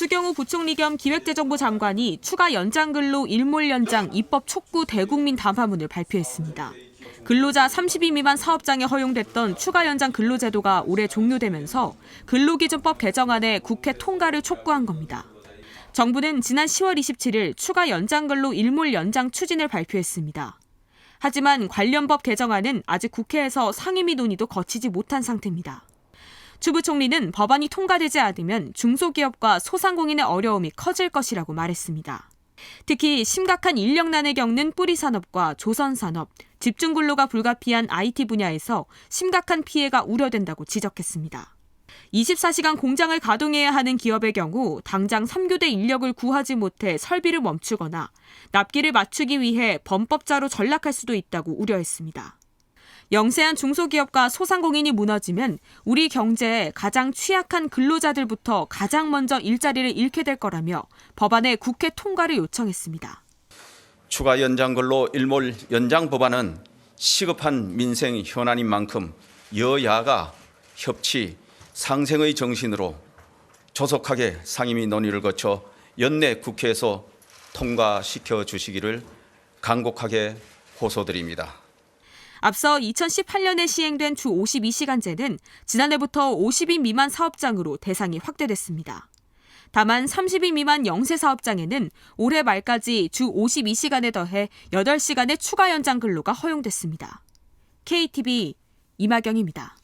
추경호 부총리 겸 기획재정부 장관이 추가 연장 근로 일몰 연장 입법 촉구 대국민 담화문을 발표했습니다. 근로자 30인 미만 사업장에 허용됐던 추가 연장 근로제도가 올해 종료되면서 근로기준법 개정안에 국회 통과를 촉구한 겁니다. 정부는 지난 10월 27일 추가 연장 근로 일몰 연장 추진을 발표했습니다. 하지만 관련 법 개정안은 아직 국회에서 상임위 논의도 거치지 못한 상태입니다. 추 부총리는 법안이 통과되지 않으면 중소기업과 소상공인의 어려움이 커질 것이라고 말했습니다. 특히 심각한 인력난을 겪는 뿌리산업과 조선산업, 집중근로가 불가피한 IT 분야에서 심각한 피해가 우려된다고 지적했습니다. 24시간 공장을 가동해야 하는 기업의 경우 당장 3교대 인력을 구하지 못해 설비를 멈추거나 납기를 맞추기 위해 범법자로 전락할 수도 있다고 우려했습니다. 영세한 중소기업과 소상공인이 무너지면 우리 경제의 가장 취약한 근로자들부터 가장 먼저 일자리를 잃게 될 거라며 법안의 국회 통과를 요청했습니다. 추가 연장 근로 일몰 연장 법안은 시급한 민생 현안인 만큼 여야가 협치 상생의 정신으로 조속하게 상임위 논의를 거쳐 연내 국회에서 통과시켜 주시기를 간곡하게 호소드립니다. 앞서 2018년에 시행된 주 52시간제는 지난해부터 50인 미만 사업장으로 대상이 확대됐습니다. 다만 30인 미만 영세 사업장에는 올해 말까지 주 52시간에 더해 8시간의 추가 연장 근로가 허용됐습니다. KTV 이마경입니다.